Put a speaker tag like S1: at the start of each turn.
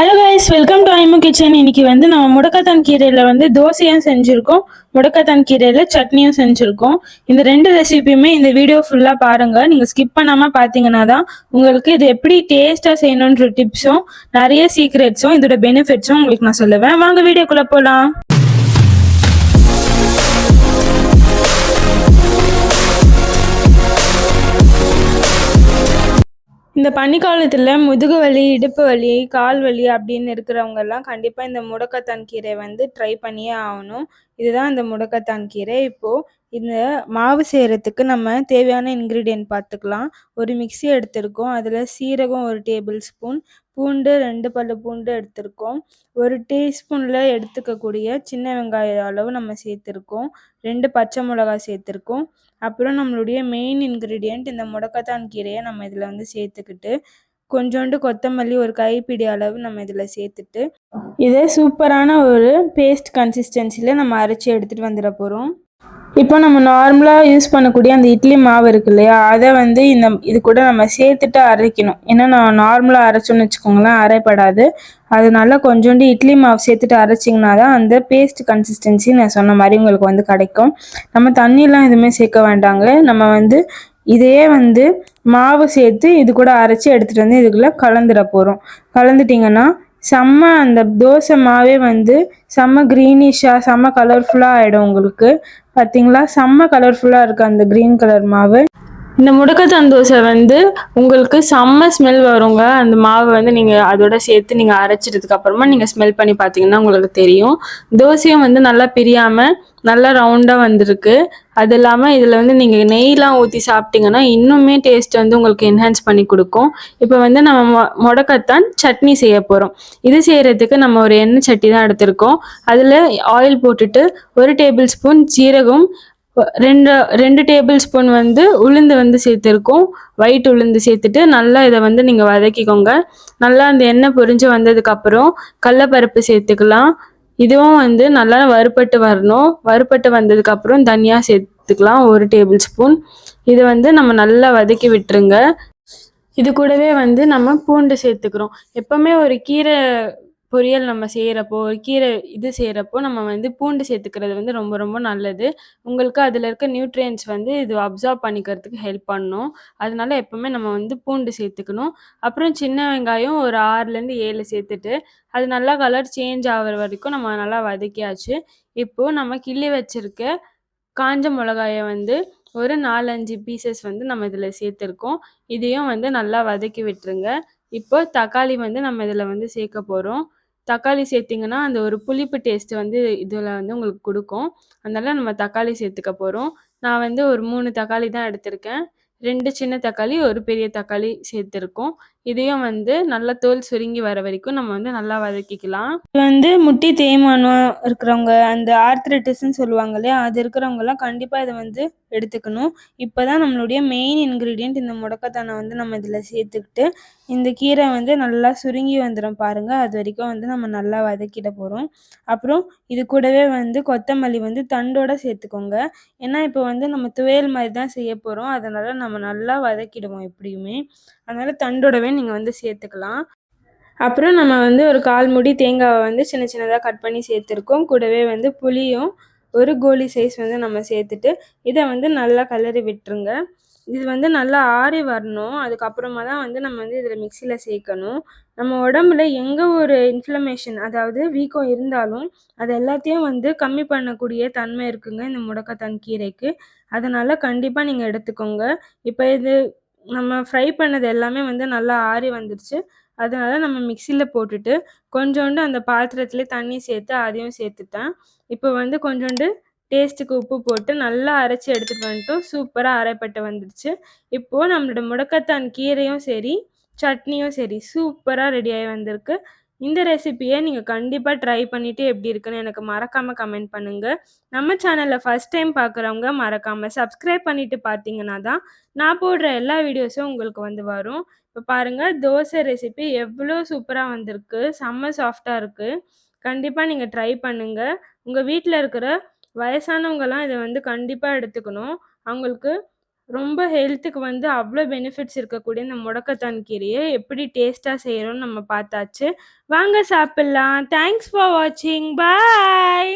S1: Hello guys welcome to ஐமு kitchen இன்னைக்கு வந்து நம்ம முடக்கத்தான் கீரையில் வந்து தோசையும் செஞ்சுருக்கோம் முடக்கத்தான் கீரையில் சட்னியும் செஞ்சுருக்கோம். இந்த ரெண்டு ரெசிபியுமே இந்த வீடியோ ஃபுல்லாக பாருங்கள் நீங்கள் ஸ்கிப் பண்ணாமல் பார்த்தீங்கன்னா தான் உங்களுக்கு இது எப்படி டேஸ்ட்டாக செய்யணுன்ற டிப்ஸும் நிறைய சீக்ரெட்ஸும் இதோட பெனிஃபிட்ஸும் உங்களுக்கு நான் சொல்லுவேன். வாங்க வீடியோக்குள்ளே போகலாம் இந்த பனிக்காலத்தில் முதுகு வலி இடுப்பு வலி கால் வலி அப்படின்னு இருக்கிறவங்க எல்லாம் கண்டிப்பாக இந்த முடக்கத்தான் கீரை வந்து ட்ரை பண்ணியே ஆகணும். இதுதான் இந்த முடக்கத்தான் கீரை. இப்போது இந்த மாவு செய்கிறதுக்கு நம்ம தேவையான இன்க்ரீடியன்ட் பார்த்துக்கலாம். ஒரு மிக்ஸி எடுத்திருக்கோம். அதில் சீரகம் ஒரு டேபிள் ஸ்பூன் பூண்டு ரெண்டு பல்லு பூண்டு எடுத்திருக்கோம். ஒரு டீஸ்பூனில் எடுத்துக்கக்கூடிய சின்ன வெங்காய அளவு நம்ம சேர்த்துருக்கோம். ரெண்டு பச்சை மிளகாய் சேர்த்துருக்கோம். அப்புறம் நம்மளுடைய மெயின் இன்க்ரீடியண்ட் இந்த முடக்கத்தான் கீரையை நம்ம இதில் வந்து சேர்த்துக்கிட்டு கொஞ்சோண்டு கொத்தமல்லி ஒரு கைப்பிடி அளவு நம்ம இதில் சேர்த்துட்டு இதே சூப்பரான ஒரு பேஸ்ட் கன்சிஸ்டன்சியில் நம்ம அரைச்சி எடுத்துகிட்டு வந்துட போகிறோம் இப்போ நம்ம நார்மலாக யூஸ் பண்ணக்கூடிய அந்த இட்லி மாவு இருக்கு இல்லையா அதை வந்து இந்த இது கூட நம்ம சேர்த்துட்டு அரைக்கணும். ஏன்னா நான் நார்மலாக அரைச்சோன்னு வச்சுக்கோங்களேன் அரைப்படாது. அதனால கொஞ்சோண்டு இட்லி மாவு சேர்த்துட்டு அரைச்சிங்கன்னா தான் அந்த பேஸ்ட் கன்சிஸ்டன்சி நான் சொன்ன மாதிரி உங்களுக்கு வந்து கிடைக்கும். நம்ம தண்ணியெலாம் எதுவுமே சேர்க்க வேண்டாங்க. நம்ம வந்து இதையே வந்து மாவு சேர்த்து இது கூட அரைச்சி எடுத்துகிட்டு வந்து இதுக்குள்ளே கலந்துட போகிறோம் கலந்துட்டிங்கன்னா செம்ம அந்த தோசை மாவே வந்து செம்ம க்ரீனிஷாக செம்ம கலர்ஃபுல்லாக ஆகிடும் உங்களுக்கு. பார்த்தீங்களா செம்ம கலர்ஃபுல்லாக இருக்குது அந்த க்ரீன் கலர் மாவு. இந்த முடக்கத்தான் தோசை வந்து உங்களுக்கு செம்ம ஸ்மெல் வருங்க. அந்த மாவை வந்து நீங்கள் அதோட சேர்த்து நீங்கள் அரைச்சிட்டதுக்கு அப்புறமா நீங்கள் ஸ்மெல் பண்ணி பார்த்தீங்கன்னா உங்களுக்கு தெரியும். தோசையும் வந்து நல்லா பிரியாமல் நல்லா ரவுண்டாக வந்திருக்கு. அது இல்லாமல் இதில் வந்து நீங்கள் நெய்லாம் ஊற்றி சாப்பிட்டீங்கன்னா இன்னுமே டேஸ்ட் வந்து உங்களுக்கு என்ஹான்ஸ் பண்ணி கொடுக்கும். இப்போ வந்து நம்ம மொ முடக்கத்தான் சட்னி செய்ய போகிறோம் இது செய்கிறதுக்கு நம்ம ஒரு எண்ணெய் சட்டி தான் எடுத்திருக்கோம். அதில் ஆயில் போட்டுட்டு ஒரு டேபிள் ஸ்பூன் ஜீரகம் ரெண்டு ரெண்டு டேபிள் ஸ்பூன் வந்து உளுந்து வந்து சேர்த்துருக்கோம். ஒயிட் உளுந்து சேர்த்துட்டு நல்லா இதை வந்து நீங்கள் வதக்கிக்கோங்க. நல்லா அந்த எண்ணெய் பொரிஞ்சு வந்ததுக்கப்புறம் கடலப்பருப்பு சேர்த்துக்கலாம். இதுவும் வந்து நல்லா வறுபட்டு வரணும். வறுபட்டு வந்ததுக்கப்புறம் தனியாக சேர்த்துக்கலாம் ஒரு டேபிள் ஸ்பூன் இது வந்து நம்ம நல்லா வதக்கி விட்டுருங்க. இது கூடவே வந்து நம்ம பூண்டு சேர்த்துக்கிறோம். எப்போவுமே ஒரு கீரை பொரியல் நம்ம செய்கிறப்போ ஒரு கீரை இது செய்கிறப்போ நம்ம வந்து பூண்டு சேர்த்துக்கிறது வந்து ரொம்ப ரொம்ப நல்லது. உங்களுக்கு அதில் இருக்க நியூட்ரியன்ஸ் வந்து இது அப்சார்ப் பண்ணிக்கிறதுக்கு ஹெல்ப் பண்ணும். அதனால எப்போவுமே நம்ம வந்து பூண்டு சேர்த்துக்கணும். அப்புறம் சின்ன வெங்காயம் ஒரு ஆறுலேருந்து ஏழு சேர்த்துட்டு அது நல்லா கலர் சேஞ்ச் ஆகிற வரைக்கும் நம்ம நல்லா வதக்கியாச்சு. இப்போது நம்ம கிள்ளி வச்சுருக்க காஞ்ச மிளகாயை வந்து ஒரு நாலஞ்சு பீசஸ் வந்து நம்ம இதில் சேர்த்துருக்கோம். இதையும் வந்து நல்லா வதக்கி விட்டுருங்க. இப்போ தக்காளி வந்து நம்ம இதில் வந்து சேர்க்க போகிறோம் தக்காளி சேர்த்திங்கன்னா அந்த ஒரு புளிப்பு டேஸ்ட் வந்து இதில் வந்து உங்களுக்கு கொடுக்கும். அதனால் நம்ம தக்காளி சேர்த்துக்க போகிறோம் நான் வந்து ஒரு மூணு தக்காளி தான் எடுத்திருக்கேன். ரெண்டு சின்ன தக்காளி ஒரு பெரிய தக்காளி சேர்த்துருக்கோம். இதையும் வந்து நல்லா தோல் சுருங்கி வர வரைக்கும் நம்ம வந்து நல்லா வதக்கிக்கலாம். இது வந்து முட்டி தேய்மானம் இருக்கிறவங்க அந்த ஆர்த்ரைட்டிஸ்ன்னு சொல்லுவாங்க இல்லையா அது இருக்கிறவங்கலாம் கண்டிப்பாக இதை வந்து எடுத்துக்கணும். இப்போ தான் நம்மளுடைய மெயின் இன்க்ரீடியன்ட் இந்த முடக்கத்தானை வந்து நம்ம இதில் சேர்த்துக்கிட்டு இந்த கீரை வந்து நல்லா சுருங்கி வந்துடும் பாருங்கள் அது வரைக்கும் வந்து நம்ம நல்லா வதக்கிட போகிறோம் அப்புறம் இது கூடவே வந்து கொத்தமல்லி வந்து தண்டோட சேர்த்துக்கோங்க. ஏன்னா இப்போ வந்து நம்ம துவையல் மாதிரி தான் செய்ய போகிறோம் அதனால் நம்ம நம்ம நல்லா வதக்கிடுவோம் எப்படியுமே. அதனால் தண்டோடவே நீங்கள் வந்து சேர்த்துக்கலாம். அப்புறம் நம்ம வந்து ஒரு கால் முடி தேங்காவை வந்து சின்ன சின்னதாக கட் பண்ணி சேர்த்துருக்கோம். கூடவே வந்து புளியும் ஒரு கோலி சைஸ் வந்து நம்ம சேர்த்துட்டு இதை வந்து நல்லா கலரி விட்டுருங்க. இது வந்து நல்லா ஆறி வரணும். அதுக்கப்புறமா தான் வந்து நம்ம வந்து இதில் மிக்சியில் சேர்க்கணும். நம்ம உடம்புல எங்கே ஒரு இன்ஃப்ளமேஷன் அதாவது வீக்கம் இருந்தாலும் அது எல்லாத்தையும் வந்து கம்மி பண்ணக்கூடிய தன்மை இருக்குங்க இந்த முடக்கத்தான் கீரைக்கு. அதனால் கண்டிப்பாக நீங்கள் எடுத்துக்கோங்க. இப்போ இது நம்ம ஃப்ரை பண்ணது எல்லாமே வந்து நல்லா ஆறி வந்துருச்சு. அதனால் நம்ம மிக்சியில் போட்டுட்டு கொஞ்சோண்டு அந்த பாத்திரத்துலேயே தண்ணி சேர்த்து அதையும் சேர்த்துட்டேன். இப்போ வந்து கொஞ்சோண்டு டேஸ்ட்டுக்கு உப்பு போட்டு நல்லா அரைச்சி எடுத்துகிட்டு வந்துட்டோம். சூப்பராக அரைப்பட்டு வந்துடுச்சு. இப்போது நம்மளோட முடக்கத்தான் கீரையும் சரி சட்னியும் சரி சூப்பராக ரெடியாகி வந்திருக்கு. இந்த ரெசிபியை நீங்கள் கண்டிப்பாக ட்ரை பண்ணிவிட்டு எப்படி இருக்குன்னு எனக்கு மறக்காமல் கமெண்ட் பண்ணுங்கள் நம்ம சேனலில் ஃபஸ்ட் டைம் பார்க்குறவங்க மறக்காமல் சப்ஸ்கிரைப் பண்ணிவிட்டு பார்த்தீங்கன்னா தான் நான் போடுற எல்லா வீடியோஸும் உங்களுக்கு வந்து வரும். இப்போ பாருங்கள் தோசை ரெசிபி எவ்வளோ சூப்பராக வந்திருக்கு. செம்ம சாஃப்டாக இருக்குது கண்டிப்பாக நீங்கள் ட்ரை பண்ணுங்கள் உங்கள் வீட்டில் இருக்கிற வயசானவங்கலாம் இதை வந்து கண்டிப்பாக எடுத்துக்கணும். அவங்களுக்கு ரொம்ப ஹெல்த்துக்கு வந்து அவ்வளோ பெனிஃபிட்ஸ் இருக்கக்கூடிய இந்த முடக்கத்தான் கீரையை எப்படி டேஸ்ட்டாக செய்கிறோன்னு நம்ம பார்த்தாச்சு. வாங்க சாப்பிட்லாம். தேங்க்ஸ் ஃபார் வாட்சிங் பாய்